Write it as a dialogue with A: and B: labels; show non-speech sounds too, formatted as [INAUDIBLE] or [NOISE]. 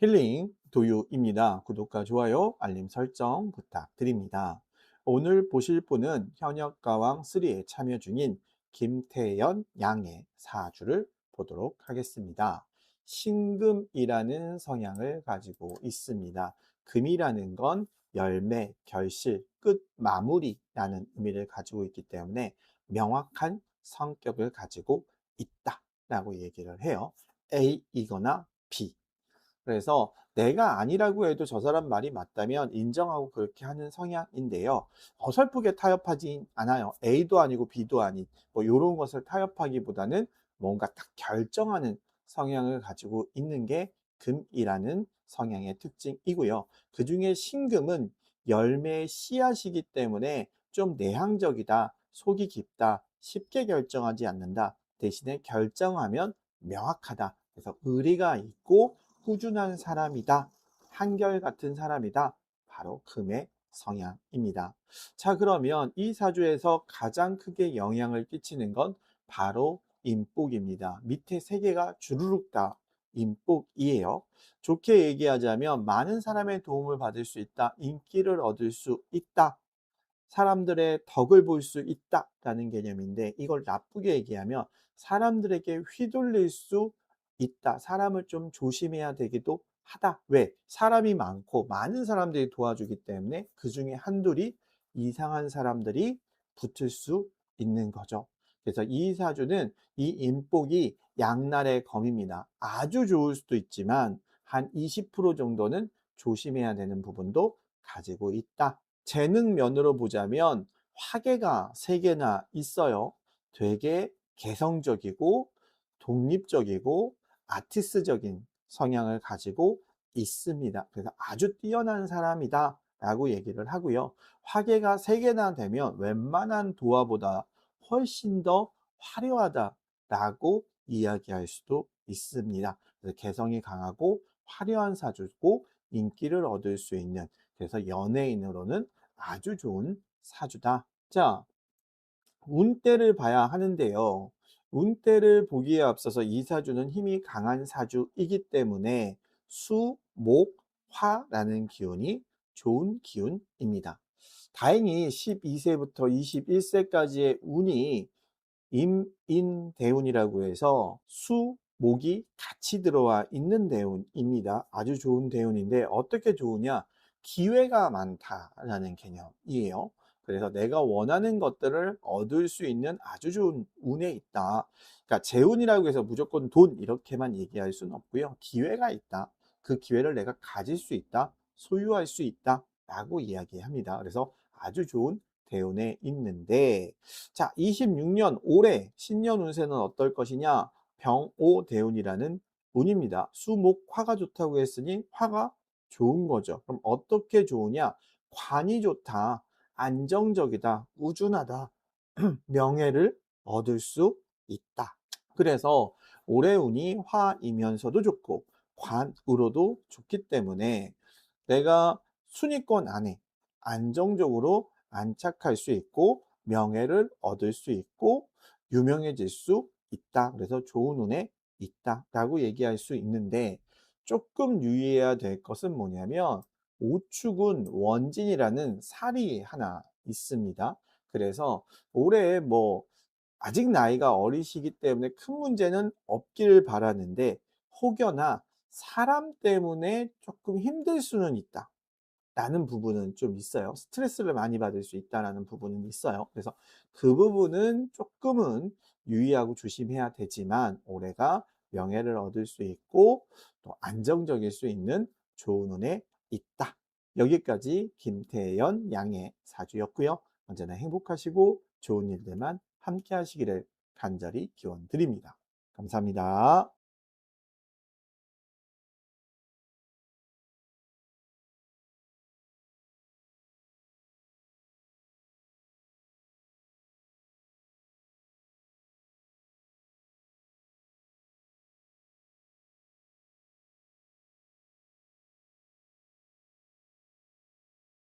A: 힐링 도유입니다. 구독과 좋아요, 알림 설정 부탁드립니다. 오늘 보실 분은 현역가왕 3에 참여 중인 김태연 양의 사주를 보도록 하겠습니다. 신금이라는 성향을 가지고 있습니다. 금이라는 건 열매, 결실, 끝, 마무리라는 의미를 가지고 있기 때문에 명확한 성격을 가지고 있다라고 얘기를 해요. A이거나 B. 그래서 내가 아니라고 해도 저 사람 말이 맞다면 인정하고 그렇게 하는 성향인데요. 어설프게 타협하지 않아요. A도 아니고 B도 아닌 뭐 이런 것을 타협하기보다는 뭔가 딱 결정하는 성향을 가지고 있는 게 금이라는 성향의 특징이고요. 그 중에 신금은 열매의 씨앗이기 때문에 좀 내향적이다, 속이 깊다, 쉽게 결정하지 않는다. 대신에 결정하면 명확하다. 그래서 의리가 있고 꾸준한 사람이다. 한결같은 사람이다. 바로 금의 성향입니다. 자, 그러면 이 사주에서 가장 크게 영향을 끼치는 건 바로 인복입니다. 밑에 세 개가 주르륵 다 인복이에요. 좋게 얘기하자면 많은 사람의 도움을 받을 수 있다. 인기를 얻을 수 있다. 사람들의 덕을 볼 수 있다라는 개념인데 이걸 나쁘게 얘기하면 사람들에게 휘둘릴 수 있다. 사람을 좀 조심해야 되기도 하다. 왜? 사람이 많고 많은 사람들이 도와주기 때문에 그 중에 한둘이 이상한 사람들이 붙을 수 있는 거죠. 그래서 이 사주는 이 인복이 양날의 검입니다. 아주 좋을 수도 있지만 한 20% 정도는 조심해야 되는 부분도 가지고 있다. 재능 면으로 보자면 화계가 세 개나 있어요. 되게 개성적이고 독립적이고 아티스적인 성향을 가지고 있습니다. 그래서 아주 뛰어난 사람이다 라고 얘기를 하고요. 화계가 세 개나 되면 웬만한 도화보다 훨씬 더 화려하다 라고 이야기할 수도 있습니다. 그래서 개성이 강하고 화려한 사주고 인기를 얻을 수 있는 그래서 연예인으로는 아주 좋은 사주다. 자, 운대를 봐야 하는데요. 운대를 보기에 앞서서 이 사주는 힘이 강한 사주이기 때문에 수, 목, 화라는 기운이 좋은 기운입니다. 다행히 12세부터 21세까지의 운이 임인대운이라고 해서 수, 목이 같이 들어와 있는 대운입니다. 아주 좋은 대운인데 어떻게 좋으냐? 기회가 많다라는 개념이에요. 그래서 내가 원하는 것들을 얻을 수 있는 아주 좋은 운에 있다. 그러니까 재운이라고 해서 무조건 돈 이렇게만 얘기할 수는 없고요. 기회가 있다. 그 기회를 내가 가질 수 있다. 소유할 수 있다. 라고 이야기합니다. 그래서 아주 좋은 대운에 있는데 자 26년 올해 신년 운세는 어떨 것이냐 병오 대운이라는 운입니다. 수목 화가 좋다고 했으니 화가 좋은 거죠. 그럼 어떻게 좋으냐 관이 좋다. 안정적이다, 꾸준하다, [CLEARS THROAT] 명예를 얻을 수 있다. 그래서 올해 운이 화이면서도 좋고 관으로도 좋기 때문에 내가 순위권 안에 안정적으로 안착할 수 있고 명예를 얻을 수 있고 유명해질 수 있다. 그래서 좋은 운에 있다 라고 얘기할 수 있는데 조금 유의해야 될 것은 뭐냐면 오축은 원진이라는 살이 하나 있습니다. 그래서 올해 뭐 아직 나이가 어리시기 때문에 큰 문제는 없기를 바라는데 혹여나 사람 때문에 조금 힘들 수는 있다. 라는 부분은 좀 있어요. 스트레스를 많이 받을 수 있다라는 부분은 있어요. 그래서 그 부분은 조금은 유의하고 조심해야 되지만 올해가 명예를 얻을 수 있고 또 안정적일 수 있는 좋은 운에 있다. 여기까지 김태연 양의 사주였고요. 언제나 행복하시고 좋은 일들만 함께 하시기를 간절히 기원 드립니다. 감사합니다.